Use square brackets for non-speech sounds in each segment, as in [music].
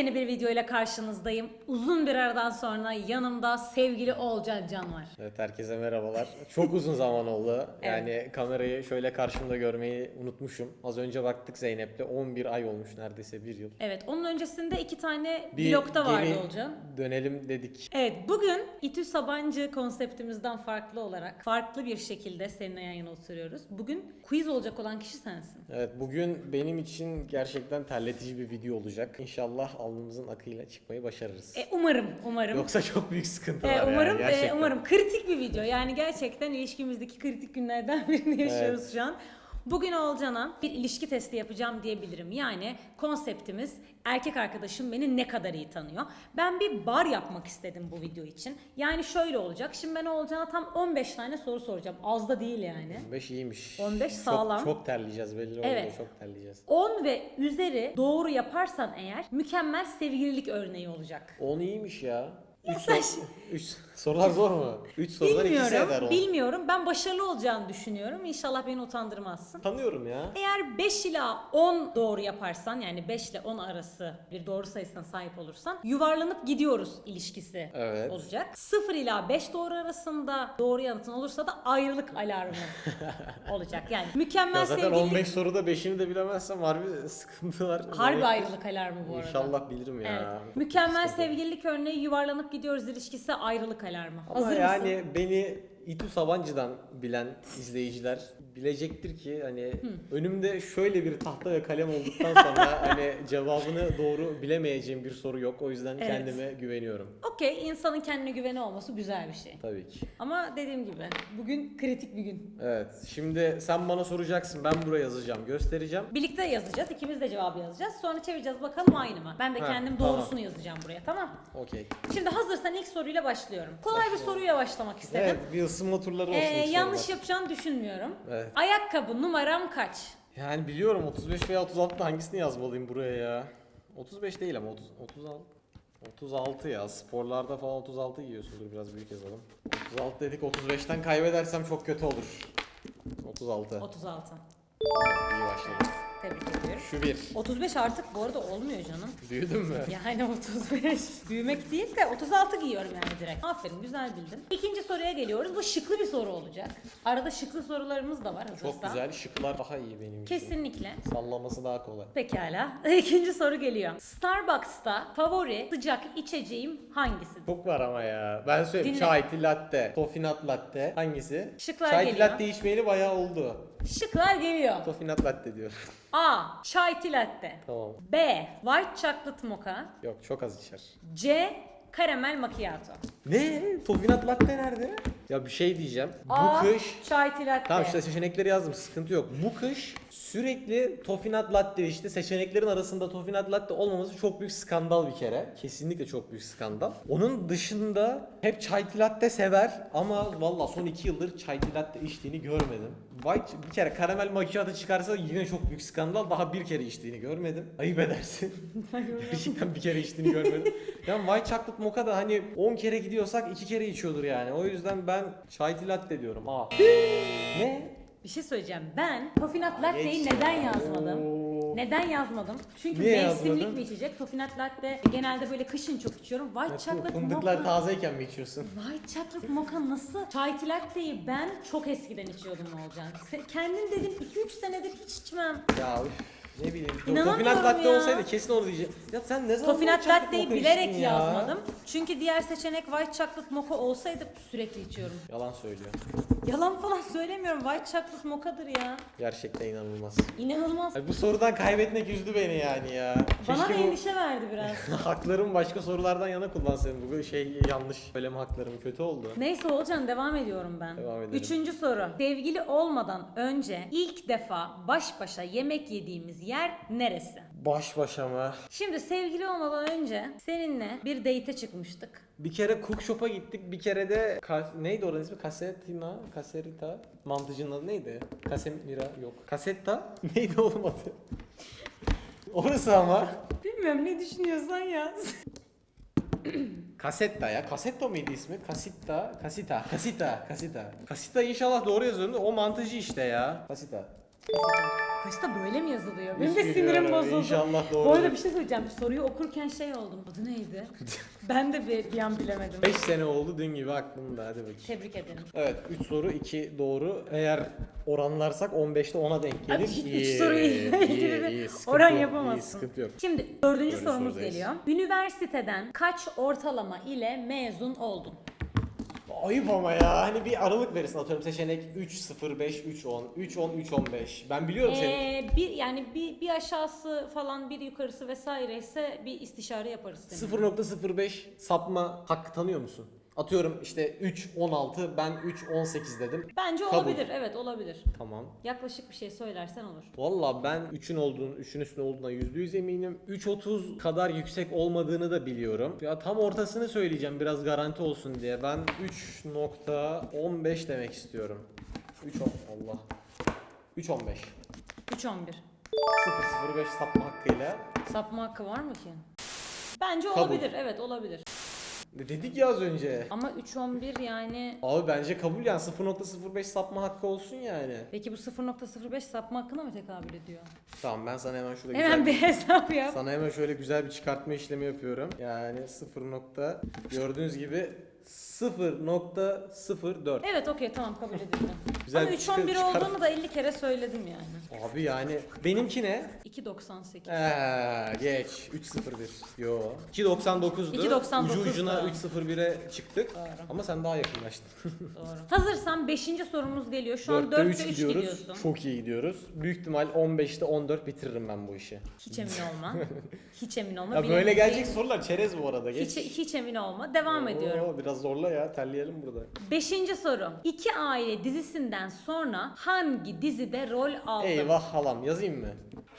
Yepyeni bir video ile karşınızdayım. Uzun bir aradan sonra yanımda sevgili Olcan Can var. Evet herkese merhabalar. Çok uzun zaman oldu. Yani kamerayı şöyle karşımda görmeyi unutmuşum. Az önce baktık Zeynep'le 11 ay olmuş neredeyse bir yıl. Evet onun öncesinde iki tane Bir vlogda vardı geri Olcan. dönelim dedik. Evet bugün İTÜ Sabancı konseptimizden farklı olarak farklı bir şekilde seninle yan yana oturuyoruz. Bugün quiz olacak olan kişi sensin. Evet bugün benim için gerçekten terletici bir video olacak. İnşallah alnımızın akıyla çıkmayı başarırız. E, umarım, umarım. Yoksa çok büyük sıkıntı E, var umarım, yani gerçekten. e, umarım kritik bir video. Yani gerçekten ilişkimizdeki kritik günlerden [laughs] birini yaşıyoruz şu an. Bugün Olcan'a bir ilişki testi yapacağım diyebilirim. Yani konseptimiz erkek arkadaşım beni ne kadar iyi tanıyor. Ben bir bar yapmak istedim bu video için. Yani şöyle olacak. Şimdi ben Olcan'a tam 15 tane soru soracağım. Az da değil yani. 15 iyiymiş. 15 Çok- sağlam. Çok, terleyeceğiz belli oldu. Evet. Çok terleyeceğiz. 10 ve üzeri doğru yaparsan eğer mükemmel sevgililik örneği olacak. 10 iyiymiş ya. 3 sen- sorular zor mu? 3 sorular ikisi eder Bilmiyorum, 10. bilmiyorum. Ben başarılı olacağını düşünüyorum. İnşallah beni utandırmazsın. Tanıyorum ya. Eğer 5 ila 10 doğru yaparsan yani 5 ile 10 arası bir doğru sayısına sahip olursan yuvarlanıp gidiyoruz ilişkisi Evet. olacak. 0 ila 5 doğru arasında doğru yanıtın olursa da ayrılık alarmı [laughs] olacak. Yani mükemmel Ya zaten sevgililik 15 soruda 5'ini de bilemezsem harbi sıkıntı var. harbi ayrılık alarmı bu arada. İnşallah bilirim ya. Evet. Mükemmel sevgililik örneği yuvarlanıp gidiyoruz ilişkisi ayrılık alarmı. Ama Hazır yani mısın? beni İTÜ Sabancı'dan bilen izleyiciler bilecektir ki hani önümde şöyle bir tahta ve kalem olduktan sonra [laughs] hani cevabını doğru bilemeyeceğim bir soru yok. O yüzden Evet. kendime güveniyorum. Okey insanın kendine güveni olması güzel bir şey. Tabii ki. Ama dediğim gibi bugün kritik bir gün. Evet. Şimdi sen bana soracaksın. Ben buraya yazacağım. Göstereceğim. Birlikte yazacağız. ikimiz de cevabı yazacağız. Sonra çevireceğiz bakalım aynı mı? Ben de Ha, kendim tamam. doğrusunu yazacağım buraya tamam Okey. Şimdi hazırsan ilk soruyla başlıyorum. Kolay bir soruyla başlamak istedim. Evet bir ısınma turları olsun. Ee, ilk yanlış sorular. yapacağını düşünmüyorum. Evet. Ayakkabı numaram kaç? Yani biliyorum 35 veya 36'da hangisini yazmalıyım buraya ya? 35 değil ama 30, 36. 36 ya. Sporlarda falan 36 giyiyorsundur biraz büyük yazalım. 36 dedik 35'ten kaybedersem çok kötü olur. 36. 36. İyi başladık. Tebrik ediyorum. Şu bir. 35 artık bu arada olmuyor canım. Büyüdün mü? [laughs] Yani 35 büyümek değil de 36 giyiyorum yani direkt. Aferin güzel bildin. İkinci soruya geliyoruz. Bu şıklı bir soru olacak. Arada şıklı sorularımız da var hazırsan. Çok güzel. Şıklar daha iyi benim için. Kesinlikle. Sallaması daha kolay. Pekala. [laughs] İkinci soru geliyor. Starbucks'ta favori sıcak içeceğim hangisidir? Çok var ama ya. Ben söyleyeyim. Dinle. Tea latte, tofinat latte. Hangisi? Şıklar tea geliyor. latte içmeyeli bayağı oldu. Şıklar geliyor. Tofinat latte diyor. [laughs] A. Chai tea latte. tamam. B. White chocolate mocha. Yok çok az içer. C. Karamel macchiato. Ne? Tofinat latte nerede? Ya bir şey diyeceğim. A. Bu kış Chai tea latte. Tamam işte seçenekleri yazdım sıkıntı yok. Bu kış sürekli tofinat latte işte seçeneklerin arasında tofinat latte olmaması çok büyük skandal bir kere. Kesinlikle çok büyük skandal. Onun dışında hep çay latte sever ama valla son iki yıldır çay latte içtiğini görmedim. White bir kere karamel macchiato çıkarsa yine çok büyük skandal. Daha bir kere içtiğini görmedim. Ayıp edersin. [laughs] Gerçekten bir kere içtiğini görmedim. Yani white chocolate mocha da hani 10 kere gidiyorsak 2 kere içiyordur yani. O yüzden ben çay latte diyorum. Aa. ne? Bir şey söyleyeceğim. Ben Tofinat Latte'yi Geç. neden yazmadım? Oo. Neden yazmadım? Çünkü Niye mevsimlik yazmadın? bir içecek. Tofinat Latte genelde böyle kışın çok içiyorum. White chocolate Fındıklar mocha. tazeyken mi içiyorsun? White chocolate mocha nasıl? Chai latte'yi ben çok eskiden içiyordum Olcan. Se- Kendim dedim 2-3 senedir hiç içmem. Ya üf, ne bileyim. İnanamıyorum Tofinat latte ya. olsaydı kesin onu diyeceğim. Ya sen ne zaman Tofinat chocolate latte'yi bilerek içtin ya? yazmadım. Çünkü diğer seçenek white chocolate mocha olsaydı sürekli içiyorum. Yalan söylüyor. Yalan falan söylemiyorum. White chocolate mocha'dır ya. Gerçekten inanılmaz. İnanılmaz. Ay, bu sorudan kaybetmek üzdü beni yani ya. Bana da Keşke bu endişe verdi biraz. [laughs] haklarımı başka sorulardan yana kullansaydım. Bu şey yanlış. Söyleme haklarım kötü oldu. Neyse Olcan devam ediyorum ben. Devam edelim. Üçüncü soru. Sevgili olmadan önce ilk defa baş başa yemek yediğimiz yer neresi? Baş başa mı? Şimdi sevgili olmadan önce seninle bir date'e çıkmıştık. Bir kere cook shop'a gittik. Bir kere de ka- neydi oranın ismi? Kasetina, Kaserita. Mantıcının adı neydi? Kasemira yok. Kasetta [laughs] neydi oğlum adı? Orası ama. Bilmiyorum ne düşünüyorsan yaz. [clears throat] Kasetta ya. Kasetta mıydı ismi? Kasitta, Kasita, Kasita, Kasita. Kasita inşallah doğru yazıyorum. da O mantıcı işte ya. Kasita. Quiz'te böyle mi yazılıyor? Benim de sinirim bilmiyorum. bozuldu. İnşallah doğru. Bu arada bir şey söyleyeceğim. Soruyu okurken şey oldum. Adı neydi? [laughs] ben de bir, bir an bilemedim. 5 sene oldu dün gibi aklımda hadi bakayım. Tebrik ederim. Evet 3 soru 2 doğru. Eğer oranlarsak 15'te 10'a denk gelir. Abi hiç üç [laughs] ilgili bir sıkıntı oran yok, yapamazsın. iyi, sıkıntı yok. Şimdi dördüncü sorumuz sorudayız. geliyor. Üniversiteden kaç ortalama ile mezun oldun? Ayıp ama ya. Hani bir aralık verirsin atıyorum seçenek 3 0 5 3 10 3 10 3 15. Ben biliyorum seni. Ee, bir yani bir, bir aşağısı falan bir yukarısı vesaire ise bir istişare yaparız seninle. 0.05 sapma hakkı tanıyor musun? Atıyorum işte 3 16 ben 3 18 dedim. Bence Kabul. olabilir. Evet olabilir. Tamam. Yaklaşık bir şey söylersen olur. Valla ben 3'ün olduğunu, 3'ün üstüne olduğuna %100 eminim. 3.30 kadar yüksek olmadığını da biliyorum. Ya tam ortasını söyleyeceğim biraz garanti olsun diye. Ben 3.15 demek istiyorum. 3 Allah. 3.15. 3-11. 0.05 sapma hakkıyla. Sapma hakkı var mı ki? Bence Kabul. olabilir. Evet olabilir. Dedik ya az önce? Ama 3-11 yani Abi bence kabul yani 0.05 sapma hakkı olsun yani. Peki bu 0.05 sapma hakkına mı tekabül ediyor? Tamam ben sana hemen şurada Hemen güzel bir hesap yap. Sana hemen şöyle güzel bir çıkartma işlemi yapıyorum. Yani 0 nokta gördüğünüz gibi 0.04. Evet okey tamam kabul edildi. Güzel Ama bir çıkar- 3-11 çıkar- olduğunu da 50 kere söyledim yani. Abi yani benimki ne? 2.98. Eee geç 3.01. Yo. 2.99'du. 2.99 Ucu ucuna da. 3.01'e çıktık. Doğru. Ama sen daha yakınlaştın. Doğru. [laughs] Hazırsan 5. sorumuz geliyor. Şu an 4'te 4'te 3 3 gidiyoruz. gidiyorsun. Çok iyi gidiyoruz. Büyük ihtimal 15'te 14 bitiririm ben bu işi. Hiç emin olma. [laughs] Hiç emin olma. Ya böyle gelecek sorular çerez bu arada. Geç. Hiç, hiç emin olma. Devam ediyorum. Oo, Biraz zorla ya terleyelim burada. Beşinci soru. İki Aile dizisinden sonra hangi dizide rol aldın? Eyvah halam yazayım mı?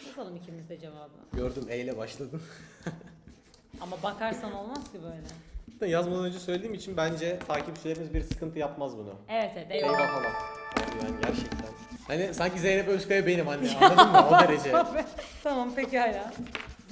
Yazalım ikimiz de cevabı. Gördüm E ile başladın. [laughs] Ama bakarsan olmaz ki böyle. Yazmadan önce söylediğim için bence takipçilerimiz bir sıkıntı yapmaz bunu. Evet evet Eyvah eyvallah. halam. Abi yani gerçekten. Hani sanki Zeynep Özkaya benim anne [laughs] anladın mı? O derece. [laughs] tamam peki hala.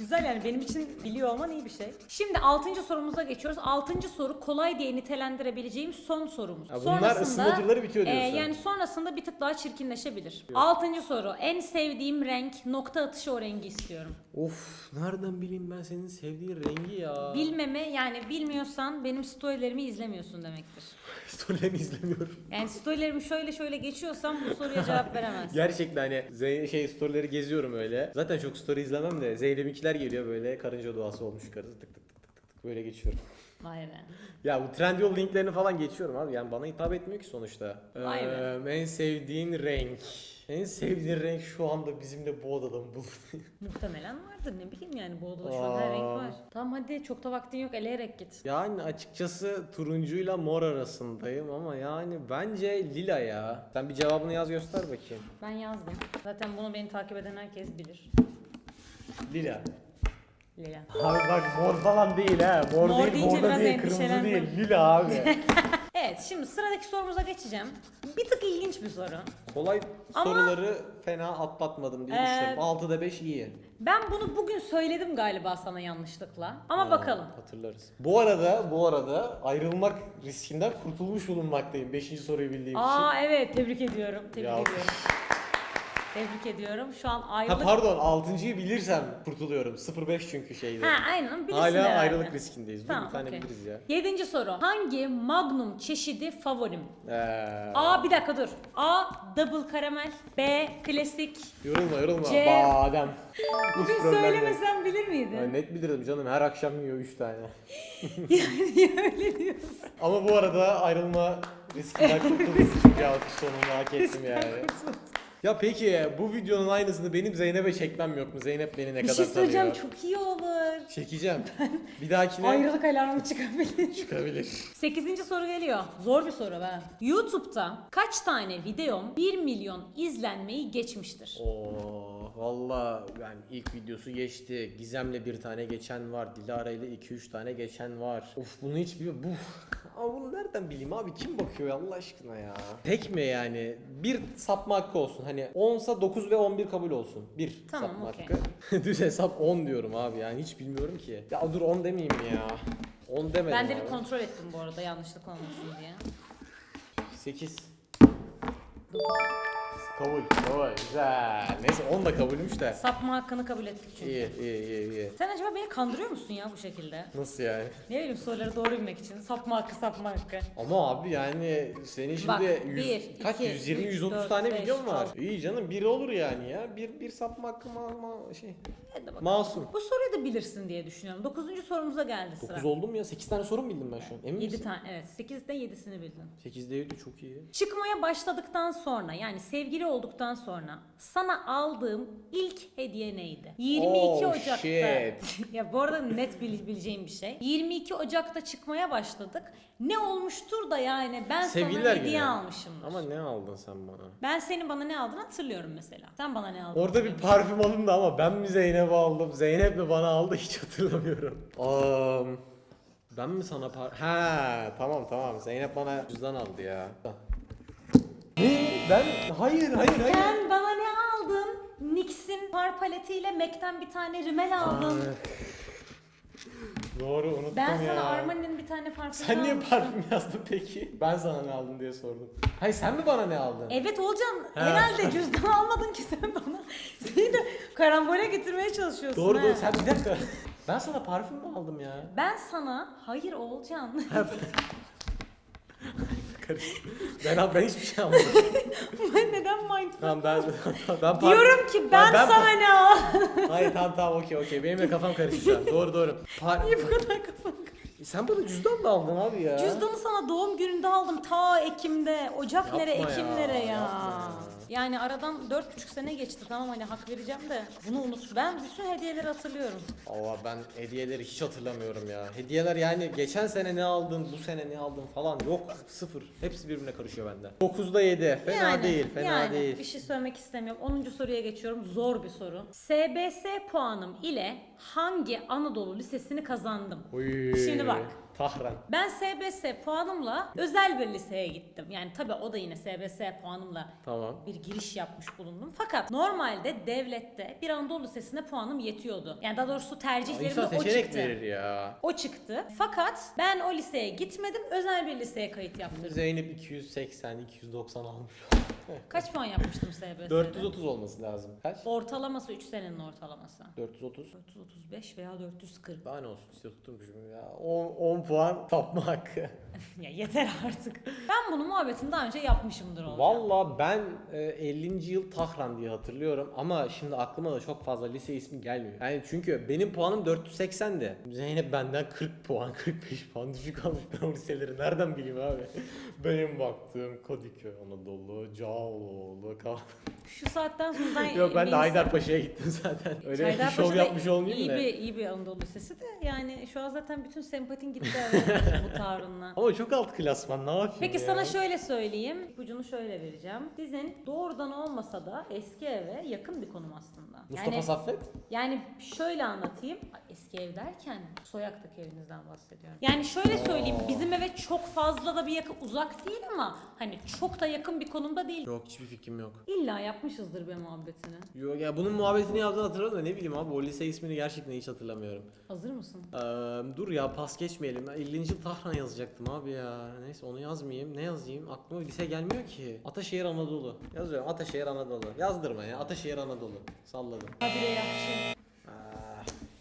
Güzel yani benim için biliyor olman iyi bir şey. Şimdi 6. sorumuza geçiyoruz. 6. soru kolay diye nitelendirebileceğim son sorumuz. Ya bunlar ısınma turları bitiyor e, diyorsun. yani sonrasında bir tık daha çirkinleşebilir. 6. soru. En sevdiğim renk nokta atışı o rengi istiyorum. Of nereden bileyim ben senin sevdiğin rengi ya. Bilmeme yani bilmiyorsan benim storylerimi izlemiyorsun demektir. Storylerini izlemiyorum. Yani storylerimi şöyle şöyle geçiyorsam bu soruya cevap [laughs] veremezsin. Gerçekten hani Zey- şey storyleri geziyorum öyle. Zaten çok story izlemem de Zeynep'inkiler geliyor böyle karınca duası olmuş karısı tık tık tık tık tık tık böyle geçiyorum. Vay be. Ya bu Trendyol linklerini falan geçiyorum abi. Yani bana hitap etmiyor ki sonuçta. Vay be. Ee, en sevdiğin renk. En sevdiğin renk şu anda bizimle bu odada mı bulunuyor? [laughs] Muhtemelen vardır ne bileyim yani bu odada şu an her renk Aa. var. Tamam hadi çok da vaktin yok eleyerek git. Yani açıkçası turuncuyla mor arasındayım ama yani bence lila ya. Sen bir cevabını yaz göster bakayım. Ben yazdım. Zaten bunu beni takip eden herkes bilir. Lila. Lila. Abi bak mor falan değil ha. Mor, Mor değil, deyince morda biraz değil, kırmızı endişelendim. değil. Lila abi. [laughs] Evet şimdi sıradaki sorumuza geçeceğim. Bir tık ilginç bir soru. Kolay Ama- soruları fena atlatmadım diye Ee, düşünüyorum. 6'da 5 iyi. Ben bunu bugün söyledim galiba sana yanlışlıkla. Ama Ha, bakalım. Hatırlarız. Bu arada bu arada ayrılmak riskinden kurtulmuş bulunmaktayım 5. soruyu bildiğim için. Aa evet tebrik ediyorum. Tebrik Ya. ediyorum. Tebrik ediyorum. Şu an Ha ayrılık... pardon 6.yı bilirsem kurtuluyorum. 05 çünkü şeydi. Ha aynen bilirsin Hala herhalde. ayrılık riskindeyiz. Dur Tamam, bir tane okey. biliriz ya. Yedinci soru. Hangi Magnum çeşidi favorim? Ee, A bir dakika dur. A double karamel. B klasik. yorulma yorulma. C- Badem. [laughs] Bugün söylemesem bilir miydin? Ya net bilirdim canım her akşam yiyor 3 tane. [laughs] Niye öyle diyorsun? Ama bu arada ayrılma riskinden kurtuldum [laughs] çünkü alkış sonunda hak ettim yani. Ya peki bu videonun aynısını benim Zeynep'e çekmem yok mu? Zeynep beni ne Bir kadar şey söyleyeceğim tanıyor. çok iyi olur. Çekeceğim. Bir dahakine Ayrılık alarmı çıkabilir. çıkabilir. Sekizinci soru geliyor. Zor bir soru be. YouTube'da kaç tane videom 1 milyon izlenmeyi geçmiştir? Oo valla yani ilk videosu geçti. Gizem'le bir tane geçen var. Dilara ile 2-3 tane geçen var. Of bunu hiç bilmiyorum. Bu [laughs] Ama bunu nereden bileyim abi? Kim bakıyor ya Allah aşkına ya? Tek mi yani? Bir sapma hakkı olsun. Hani 10'sa 9 ve 11 kabul olsun. Bir Tamam, sapma okey. hakkı. [laughs] Düz hesap 10 diyorum abi yani hiç bilmiyorum ki. Ya dur 10 demeyeyim ya? 10 demedim Ben de abi. bir kontrol ettim bu arada yanlışlık olmasın diye. 8. Kabul. Kabul. Güzel. Neyse 10 da kabulmüş de. Sapma hakkını kabul ettik çünkü. İyi iyi iyi iyi. Sen acaba beni kandırıyor musun ya bu şekilde? Nasıl yani? Ne bileyim soruları doğru bilmek için. Sapma hakkı sapma hakkı. Ama abi yani senin şimdi Bak, 100, bir, kaç iki, 120 üç, 130 dört, tane beş, videom var. altı. İyi canım biri olur yani ya. Bir bir sapma hakkım ma, ma- şey. Hadi bakalım. Masum. Bu soruyu da bilirsin diye düşünüyorum. Dokuzuncu sorumuza geldi sıra. 9 oldum ya 8 tane soru mu bildim ben şu an? Emin 7 misin? tane evet. 8'de 7'sini bildin. 8'de 7 çok iyi. Çıkmaya başladıktan sonra yani sevgili olduktan sonra sana aldığım ilk hediye neydi? 22 Oh, Ocak'ta. [laughs] ya bu arada net bil- bileceğim bir şey. 22 Ocak'ta çıkmaya başladık. Ne olmuştur da yani ben Sevgililer sana günü. hediye almışımdır. Ama ne aldın sen bana? Ben senin bana ne aldığını hatırlıyorum mesela. Sen bana ne aldın? Orada bir parfüm alındı ama ben mi Zeynep'e aldım? Zeynep mi bana aldı hiç hatırlamıyorum. Um, ben mi sana par... Ha tamam tamam Zeynep bana cüzdan aldı ya. Ben? Hayır hayır hayır. Sen bana ne aldın? NYX'in far paletiyle MAC'ten bir tane rimel aldın. Doğru unuttum ben ya. sana Armani'nin bir tane parfüm Sen niye almıştım. parfüm yazdın peki? Ben sana ne aldım diye sordum. Hayır sen mi bana ne aldın? Evet Olcan Ha. herhalde cüzdan almadın ki sen bana. [laughs] Seni de karambole getirmeye çalışıyorsun. Doğru ha. doğru sen bir dakika. Ben sana parfüm mü aldım ya? Ben sana hayır Olcan. [laughs] Karıştı. [laughs] ben, ben hiçbir şey almadım. [laughs] ben neden mindfuck? tamam ben, [laughs] ben par- Diyorum ki ben, ben- sana ne aldım? Hayır tamam tamam okey okey. Benim de kafam karıştı şu an. Doğru doğru. Par- Niye bu kadar kafan Sen bana cüzdan da aldın abi ya. Cüzdanı sana doğum gününde aldım ta Ekim'de. Ocak Yapma nere ya, Ekim nere ya. yapma ya. Yani aradan dört buçuk sene geçti tamam hani hak vereceğim de bunu unut. Ben bütün hediyeleri hatırlıyorum. Allah ben hediyeleri hiç hatırlamıyorum ya. Hediyeler yani geçen sene ne aldın, bu sene ne aldın falan yok sıfır. Hepsi birbirine karışıyor bende. 9'da 7 fena Yani, değil fena yani değil. Bir şey söylemek istemiyorum. 10. soruya geçiyorum. Zor bir soru. SBS puanım ile hangi Anadolu Lisesi'ni kazandım? Uy, Şimdi bak. Tahran. Ben SBS puanımla özel bir liseye gittim. Yani tabii o da yine SBS puanımla Tamam. bir giriş yapmış bulundum. Fakat normalde devlette bir Anadolu Lisesi'ne puanım yetiyordu. Yani daha doğrusu tercihlerimde İnsan o seçenek çıktı. verir ya. O çıktı. Fakat ben o liseye gitmedim. Özel bir liseye kayıt yaptırdım. Zeynep 280, 290 almış. [laughs] Kaç puan yapmıştım SBS'de? 430 olması lazım. Kaç? Ortalaması 3 senenin ortalaması. 430. 435 veya 440. Daha ne olsun işte tutturmuşum ya. 10, 10 puan tapma hakkı. [laughs] ya yeter artık. Ben bunu muhabbetini daha önce yapmışımdır olacak. Valla ben e, 50. yıl Tahran diye hatırlıyorum ama şimdi aklıma da çok fazla lise ismi gelmiyor. Yani çünkü benim puanım 480'di. Zeynep benden 40 puan, [laughs] 45 puan düşük almış ben o liseleri nereden bileyim abi. [laughs] Benim baktığım Kadıköy, Anadolu, Cağaloğlu, Kah... Şu saatten sonra ben... Yok ben de Haydarpaşa'ya gittim zaten. Öyle şov yapmış olmayayım iyi da. bir, iyi bir Anadolu Lisesi de yani şu an zaten bütün sempatin gitti evet, bu tavrınla. [laughs] Ama çok alt klasman ne yapayım Peki ya? sana şöyle söyleyeyim. İpucunu şöyle vereceğim. Sizin doğrudan olmasa da eski eve yakın bir konum aslında. Mustafa yani, Saffet? yani şöyle anlatayım. Ay, Eski ev derken Soyak'taki evinizden bahsediyorum. Yani şöyle söyleyeyim. Bizim eve çok fazla da bir yakın uzak değil ama hani çok da yakın bir konumda değil. Yok hiçbir fikrim yok. İlla yapmışızdır be muhabbetini. Yok ya bunun muhabbetini yaptığını hatırlıyorum da ne bileyim abi o lise ismini gerçekten hiç hatırlamıyorum. Hazır mısın? Ee, dur ya pas geçmeyelim. Ben 50. yıl Tahran yazacaktım abi ya. Neyse onu yazmayayım. Ne yazayım? Aklıma lise gelmiyor ki. Ataşehir Anadolu. Yazıyorum Ataşehir Anadolu. Yazdırma ya. Ataşehir Anadolu. Salladım. Habire Yahşi.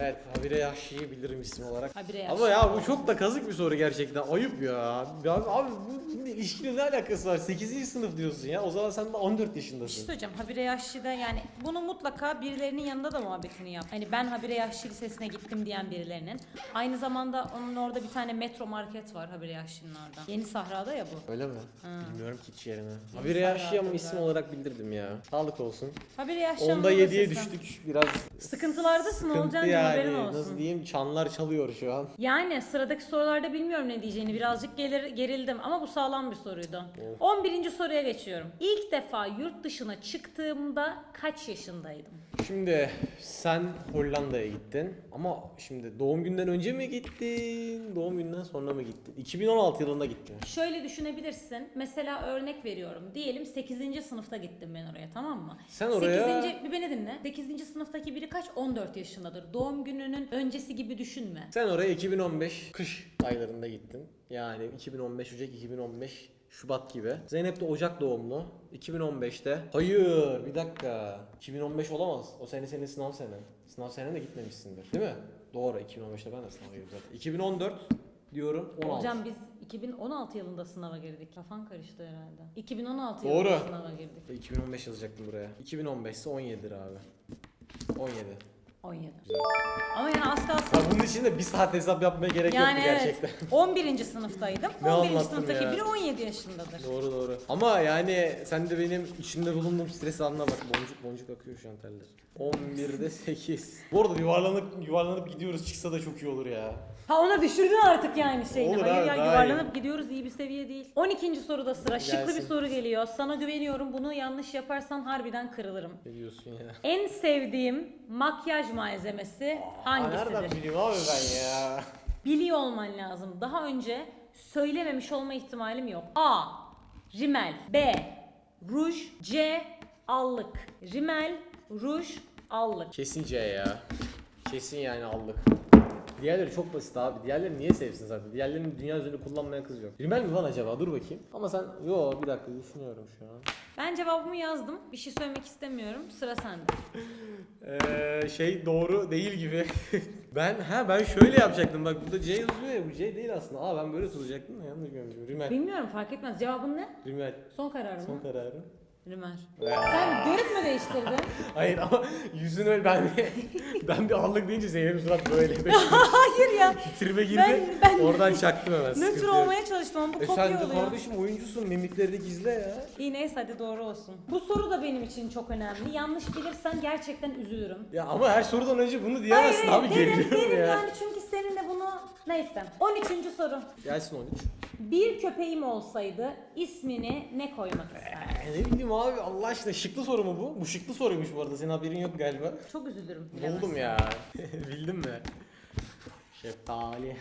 Evet Habire Yahşi'yi bilirim isim olarak. Habire Yahşi. Ama ya bu çok da kazık bir soru gerçekten. Ayıp ya. Abi, abi bu ilişkiyle ne alakası var? 8. sınıf diyorsun ya. O zaman sen de 14 Bir şey yaşındasın. söyleyeceğim. Habire Yahşi'de yani bunu mutlaka birilerinin yanında da muhabbetini yap. Hani ben Habire Yahşi Lisesi'ne gittim diyen birilerinin. Aynı zamanda onun orada bir tane metro market var Habire Yahşi'nin orada. Yeni Sahra'da ya bu. Öyle mi? Hı. Bilmiyorum ki hiç yerini. Habire Yahşi ama isim olarak bildirdim ya. Sağlık olsun. Habire Yahşi Onda Anadolu 7'ye Lisesi. düştük. Biraz Sıkıntılardasın sıkıntı Olcan'cığım yani. olsun. Nasıl diyeyim? Çanlar çalıyor şu an. Yani sıradaki sorularda bilmiyorum ne diyeceğini. Birazcık gelir, gerildim ama bu sağlam bir soruydu. Of. 11. soruya geçiyorum. İlk defa yurt dışına çıktığımda kaç yaşındaydım? Şimdi sen Hollanda'ya gittin ama şimdi doğum günden önce mi gittin? Doğum günden sonra mı gittin? 2016 yılında gittin. Şöyle düşünebilirsin. Mesela örnek veriyorum. Diyelim 8. sınıfta gittim ben oraya tamam mı? Sen oraya 8. bir beni dinle. 8. sınıftaki biri kaç? 14 yaşındadır. Doğum gününün öncesi gibi düşünme. sen oraya 2015 kış aylarında gittin. Yani 2015 Ocak 2015 Şubat gibi. Zeynep de Ocak doğumlu. 2015'te. Hayır bir dakika. 2015 olamaz. O sene senin sınav senen. Sınav senen de gitmemişsindir. Değil mi? Doğru 2015'te ben de sınava girdim zaten. 2014 diyorum 16. Hocam biz 2016 yılında sınava girdik. Kafan karıştı herhalde. 2016 Doğru. yılında sınava girdik. 2015 yazacaktım buraya. 2015 ise 17'dir abi. 17. 17. Güzel. Ama yani az kalsın. Ya bunun için de bir saat hesap yapmaya gerek Yani yoktu evet. gerçekten. [laughs] 11. sınıftaydım. Ne 11. anlattım sınıftaki ya? biri 17 yaşındadır. Doğru doğru. Ama yani sen de benim içinde bulunduğum stresi anla bak. Boncuk boncuk akıyor şu an teller. 11'de 8. Bu arada yuvarlanıp yuvarlanıp gidiyoruz çıksa da çok iyi olur ya. Ha ona düşürdün artık yani şeyini. Olur Hayır abi, ya daha yuvarlanıp gidiyoruz iyi bir seviye değil. 12. soruda sıra. Şıklı bir soru geliyor. Sana güveniyorum. Bunu yanlış yaparsan harbiden kırılırım. Ne diyorsun ya? En sevdiğim makyaj malzemesi Aa, nereden hangisidir? bileyim abi ben ya? [laughs] Biliyor olman lazım. Daha önce söylememiş olma ihtimalim yok. A. Rimel. B. Ruj. C. Allık. Rimel, ruj, allık. Kesin C ya. Kesin yani aldık. Diğerleri çok basit abi. Diğerleri niye sevsin zaten? Diğerlerinin dünya üzerinde kullanmayan kız yok. Rimel mi lan acaba? Dur bakayım. Ama sen... Yo bir dakika düşünüyorum şu an. Ben cevabımı yazdım. Bir şey söylemek istemiyorum. Sıra sende. [laughs] Ee, şey doğru değil gibi. [laughs] ben ha ben şöyle yapacaktım bak burada C yazıyor ya bu C değil aslında. Aa ben böyle tutacaktım da yanlış görmüşüm. Rimel. Bilmiyorum fark etmez. Cevabın ne? Rimel. Son kararın Son mı? kararım. Ya. Sen görüp mü değiştirdin? [laughs] Hayır ama yüzün öyle ben bir, ben bir allık deyince Zeynep'in surat böyle. [laughs] Hayır ya. Tribe girdi. Ben- ben- Oradan çaktım hemen. sıkıntı Nötr yok. olmaya çalıştım ama bu E kopya sen de oluyor. kardeşim oyuncusun mimikleri de gizle ya. İyi neyse hadi doğru olsun. Bu soru da benim için çok önemli. Yanlış bilirsen gerçekten üzülürüm. Ya ama her sorudan önce bunu diyemezsin Hayır, abi derim, geriliyorum derim ya. yani çünkü seninle bunu neyse. 13. soru. Gelsin 13. Bir köpeğim olsaydı ismini ne koymak isterdin? E, ne bileyim abi Allah aşkına şıklı soru mu bu? Bu şıklı soruymuş bu arada senin haberin yok galiba. Çok üzülürüm. Buldum bilemezsen. ya. [laughs] Bildim mi? Şeftali.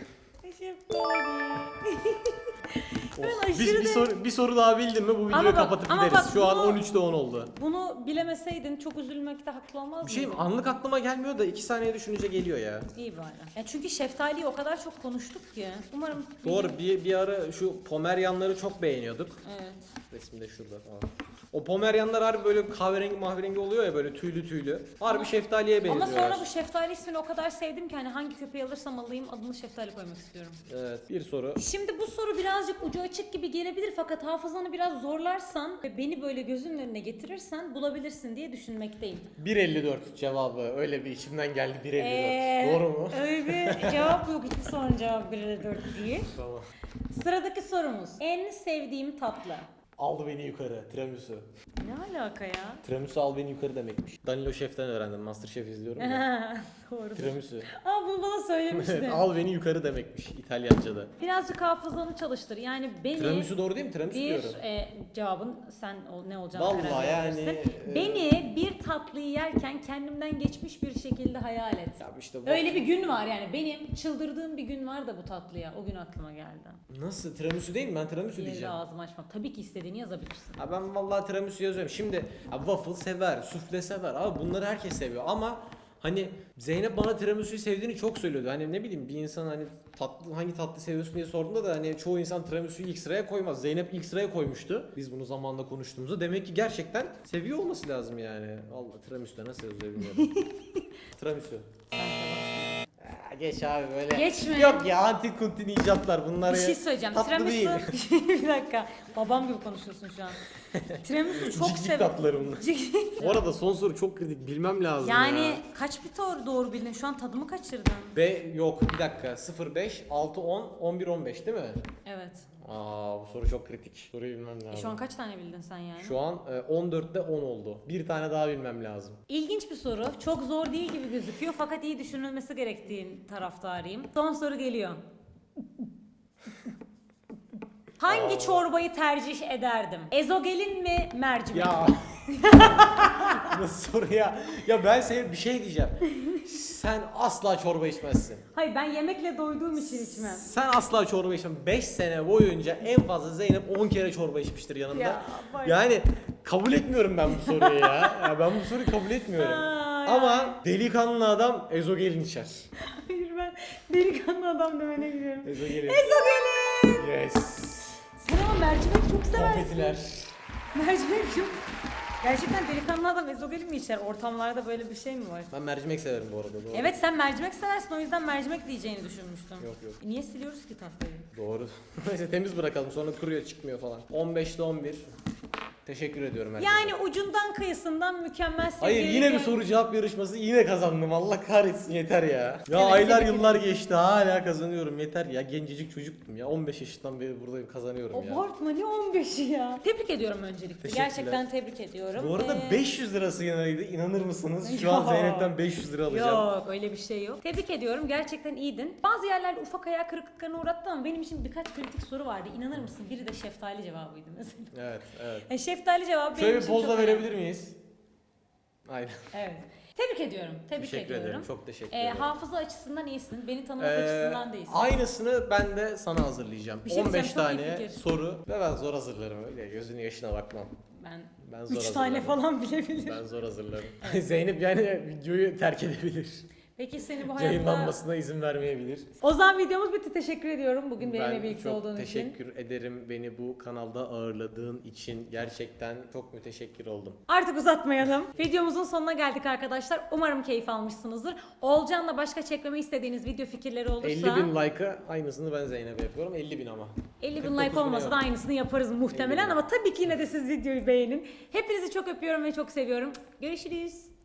Şeftali. [laughs] Oh, Biz bir soru, bir soru daha bildin mi bu videoyu Ama bak- kapatıp ama gideriz. bak Şu an bunu- 13'te 10 oldu. Bunu bilemeseydin çok üzülmekte haklı olmaz Bir şey mıydın? anlık aklıma gelmiyor da 2 saniye düşününce geliyor ya. İyi bari. Ya çünkü şeftaliyi o kadar çok konuştuk ki. Umarım Doğru bir, bir ara şu Pomeryanları çok beğeniyorduk. Evet. Resim de şurada falan. O Pomeryanlar harbi böyle kahverengi mahverengi oluyor ya böyle tüylü tüylü. Harbi şeftaliye benziyorlar. Ama sonra bu şeftali ismini o kadar sevdim ki hani hangi köpeği alırsam alayım adını şeftali koymak istiyorum. Evet bir soru. Şimdi bu soru birazcık ucu açık gibi gelebilir fakat hafızanı biraz zorlarsan ve beni böyle gözünün önüne getirirsen bulabilirsin diye düşünmekteyim. 1.54 cevabı öyle bir içimden geldi 1.54. Ee, Doğru mu? [laughs] Öyle bir cevap yok. İki sorunun cevabı 1'e 4 değil. Tamam. Sıradaki sorumuz. En sevdiğim tatlı. Aldı beni yukarı. Tiramisu. Ne alaka ya? Tiramisu al beni yukarı demekmiş. Danilo Şef'ten öğrendim. Masterchef izliyorum ya. [laughs] Doğru. Tiramisu. Aa bunu bana söylemiştin. [laughs] al beni yukarı demekmiş İtalyanca'da. Birazcık hafızanı çalıştır. Yani beni Tiramisu doğru değil mi? Tiramisu bir diyorum. e, cevabın sen ne olacağını Vallahi karar yani, verirsin. e- Beni bir tatlıyı yerken kendimden geçmiş bir şekilde hayal et. Ya işte bu- Öyle bir gün var yani. Benim çıldırdığım bir gün var da bu tatlıya. O gün aklıma geldi. Nasıl? Tiramisu değil mi? Ben tiramisu de diyeceğim. ağzımı açma. Tabii ki istediğini yazabilirsin. Ha ben vallahi tiramisu yazıyorum. Şimdi ha, waffle sever, sufle sever. Abi bunları herkes seviyor ama hani Zeynep bana tiramisu'yu sevdiğini çok söylüyordu. Hani ne bileyim bir insan hani tatlı hangi tatlı seviyorsun diye sorduğunda da hani çoğu insan tiramisu'yu ilk sıraya koymaz. Zeynep ilk sıraya koymuştu. Biz bunu zamanında konuştuğumuzda demek ki gerçekten seviyor olması lazım yani. Allah tiramisu da nasıl yazıyor bilmiyorum. [laughs] tiramisu. Sen seversin. Geç abi böyle. Geçme. Yok ya antik kuntin icatlar bunlar Bir ya. şey söyleyeceğim. Tatlı Tiramisu... değil. [laughs] bir dakika. Babam gibi konuşuyorsun şu an. Tiramisu [laughs] çok Cik cik severim. tatlıları bunlar. Bu arada son soru çok kritik bilmem lazım yani ya. kaç bir doğru, doğru bildin? Şu an tadımı kaçırdın. Ve yok bir dakika 05, 6, 10, 11, 15 değil mi? Evet. Aa bu soru çok kritik. Soruyu bilmem lazım. E şu an kaç tane bildin sen yani? Şu an e, 14'te 10 oldu. Bir tane daha bilmem lazım. İlginç bir soru. Çok zor değil gibi gözüküyor fakat iyi düşünülmesi gerektiğin taraftarıyım. Son soru geliyor. Hangi çorbayı tercih ederdim? Ezogelin mi, mercimek? Ya [laughs] [laughs] Nasıl soru ya? Ben sana bir şey diyeceğim. Sen asla çorba içmezsin. Hayır ben yemekle doyduğum için içmem. Sen asla çorba içmem. 5 sene boyunca en fazla Zeynep 10 kere çorba içmiştir yanında. Ya, yani kabul etmiyorum ben bu soruyu ya. ya ben bu soruyu kabul etmiyorum. Aa, Ama delikanlı adam ezogelin içer. [laughs] Hayır ben delikanlı adam demene giriyorum. Ezogelin. Ezogelin! Yes. Sen ama mercimek çok seversin. Konfetiler. Mercimek çok. Gerçekten delikanlı adam ezogelin mi içer? Ortamlarda böyle bir şey mi var? Ben mercimek severim bu arada. Doğru. Evet sen mercimek seversin o yüzden mercimek diyeceğini düşünmüştüm. Yok yok. E Niye siliyoruz ki tahtayı? Doğru. [laughs] Neyse temiz bırakalım sonra kuruyor çıkmıyor falan. 15'te 11. Teşekkür ediyorum herkese. Yani ucundan kıyısından mükemmel Hayır yine bir gel- soru cevap yarışması yine kazandım. Allah kahretsin yeter ya. [laughs] Ya Evet, aylar tebrik yıllar geçti hala kazanıyorum yeter ya. Gencecik çocuktum ya. 15 yaşından beri buradayım kazanıyorum ya. Abartma ne 15'i ya. Tebrik ediyorum öncelikle. Teşekkürler. Gerçekten tebrik ediyorum. Bu arada Ee, 500 lirası yanaydı inanır mısınız? Şu an. Zeynep'ten 500 lira alacağım. Yok öyle bir şey yok. Tebrik ediyorum gerçekten iyiydin. Bazı yerlerde ufak hayal kırıklıklarına uğrattı ama benim için birkaç kritik soru vardı. İnanır mısın? Biri de şeftali cevabıydı mesela. Evet evet. Yani şeftali cevabı benim Şöyle bir için poz da çok verebilir miyiz? Aynen. Evet. Tebrik ediyorum. Tebrik Teşekkür ediyorum. ederim. Çok teşekkür Ee, ederim. hafıza açısından iyisin. Beni tanımak Ee, açısından değilsin. aynısını ben de sana hazırlayacağım. Bir şey 15 diyeceğim, çok iyi tane fikir. soru ve ben zor hazırlarım öyle gözünün yaşına bakmam. Ben Ben zor 3 hazırlarım. tane falan [laughs] bilebilirim. Ben zor hazırlarım. [laughs] Zeynep yani videoyu terk edebilir. Peki seni bu hayatta... Yayınlanmasına izin vermeyebilir. O zaman videomuz bitti. Teşekkür ediyorum bugün benimle ben birlikte çok olduğun için. teşekkür ederim beni bu kanalda ağırladığın için. Gerçekten çok müteşekkir oldum. Artık uzatmayalım. [laughs] Videomuzun sonuna geldik arkadaşlar. Umarım keyif almışsınızdır. Olcan'la başka çekmemi istediğiniz video fikirleri olursa 50 bin like'a aynısını ben Zeynep'e yapıyorum. 50 bin ama. 50 bin 49 like olmasa da aynısını yaparız muhtemelen 50 bin. ama tabii ki yine de siz videoyu beğenin. Hepinizi çok öpüyorum ve çok seviyorum. Görüşürüz.